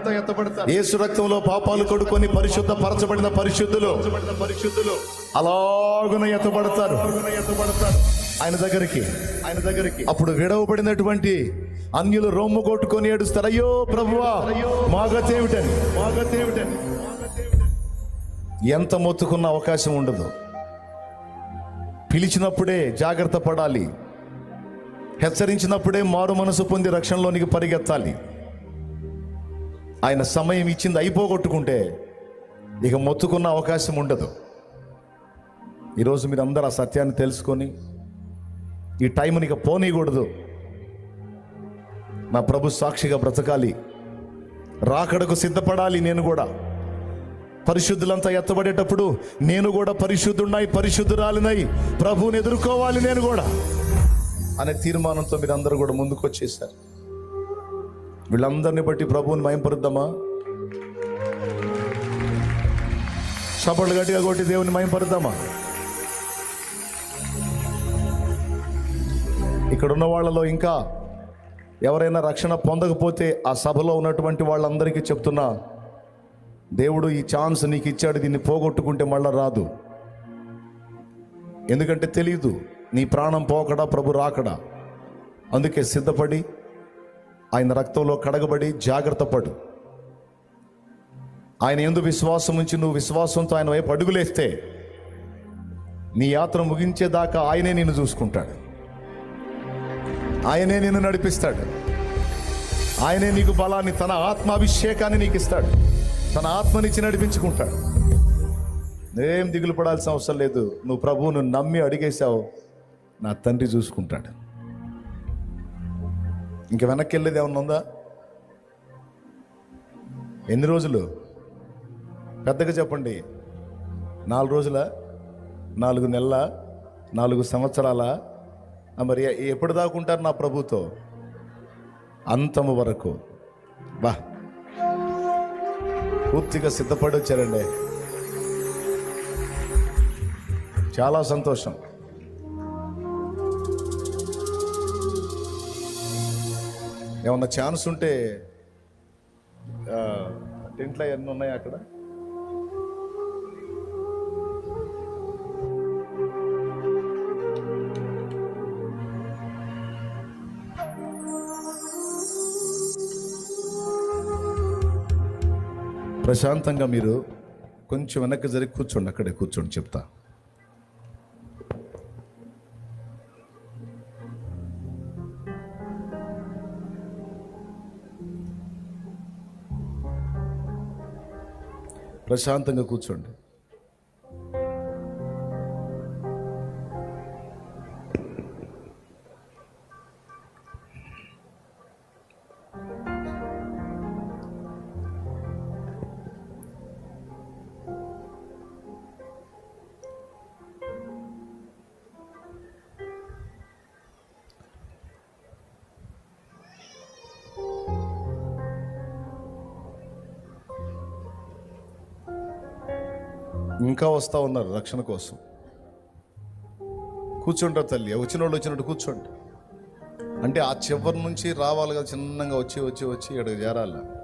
అంతా ఎత్తబడతారు. యేసు రక్తంలో పాపాలు కొడుకొని పరిశుద్ధ పరచబడిన పరిశుద్ధులు పరిశుద్ధులు అలాగున ఎత్తబడతారు. ఎత్తబడతారు ఆయన దగ్గరికి ఆయన దగ్గరికి. అప్పుడు విడవబడినటువంటి అన్యులు రొమ్ము కొట్టుకొని ఏడుస్తారు అయ్యో ప్రభువా మా గతేమిటని మా ఎంత మొత్తుకున్న అవకాశం ఉండదు. పిలిచినప్పుడే జాగ్రత్త పడాలి. హెచ్చరించినప్పుడే మారు మనసు పొంది రక్షణలోనికి పరిగెత్తాలి. ఆయన సమయం ఇచ్చింది అయిపోగొట్టుకుంటే ఇక మొత్తుకున్న అవకాశం ఉండదు. ఈరోజు మీరు అందరూ ఆ సత్యాన్ని తెలుసుకొని ఈ టైంని ఇక పోనీయకూడదు. నా ప్రభు సాక్షిగా బ్రతకాలి. రాకడకు సిద్ధపడాలి నేను కూడా. పరిశుద్ధులంతా ఎత్తబడేటప్పుడు నేను కూడా పరిశుద్ధున్నాయి పరిశుద్ధురాలినై ప్రభువుని ఎదుర్కోవాలి నేను కూడా. అనే తీర్మానంతో మీరు అందరూ కూడా ముందుకు వచ్చేసారు వీళ్ళందరిని బట్టి ప్రభువుని మయంపరుద్దామా? సపళ్ళు గట్టిగా కొట్టి దేవుని మయంపరుద్దామా? ఇక్కడ ఉన్న వాళ్ళలో ఇంకా ఎవరైనా రక్షణ పొందకపోతే ఆ సభలో ఉన్నటువంటి వాళ్ళందరికీ చెప్తున్నా దేవుడు ఈ ఛాన్స్ నీకు ఇచ్చాడు దీన్ని పోగొట్టుకుంటే మళ్ళా రాదు. ఎందుకంటే తెలియదు నీ ప్రాణం పోకడా ప్రభు రాకడా? అందుకే సిద్ధపడి ఆయన రక్తంలో కడగబడి జాగ్రత్త పడు. ఆయన ఎందు విశ్వాసం ఉంచి నువ్వు విశ్వాసంతో ఆయన వైపు అడుగులేస్తే నీ యాత్ర ముగించేదాకా ఆయనే నిన్ను చూసుకుంటాడు. ఆయనే నిన్ను నడిపిస్తాడు. ఆయనే నీకు బలాన్ని తన ఆత్మాభిషేకాన్ని నీకు ఇస్తాడు. తన ఆత్మనిచ్చి నడిపించుకుంటాడు. ఏం దిగులు పడాల్సిన అవసరం లేదు. నువ్వు ప్రభువును నమ్మి అడిగేశావు. నా తండ్రి చూసుకుంటాడు. ఇంక వెనక్కి వెళ్ళేది ఏమన్నా ఉందా? ఎన్ని రోజులు? పెద్దగా చెప్పండి. నాలుగు రోజుల? నాలుగు నెలల? నాలుగు సంవత్సరాల? మరి ఎప్పుడు దాకుంటారు నా ప్రభుతో అంతము వరకు. బా. పూర్తిగా సిద్ధపడి వచ్చారండి. చాలా సంతోషం. ఏమన్నా ఛాన్స్ ఉంటే ఆ, టెంట్లు అవన్నీ ఉన్నాయి అక్కడ? ప్రశాంతంగా మీరు కొంచెం వెనక్కి జరిగి కూర్చోండి అక్కడే కూర్చోండి చెప్తా. ప్రశాంతంగా కూర్చోండి. ఇంకా వస్తూ ఉన్నారు రక్షణ కోసం. కూర్చుంటారు తల్లి వచ్చిన వాళ్ళు వచ్చినట్టు కూర్చోండి. అంటే ఆ చివరి నుంచి రావాలి కదా చిన్నగా వచ్చి వచ్చి వచ్చి ఇక్కడికి చేరాలి.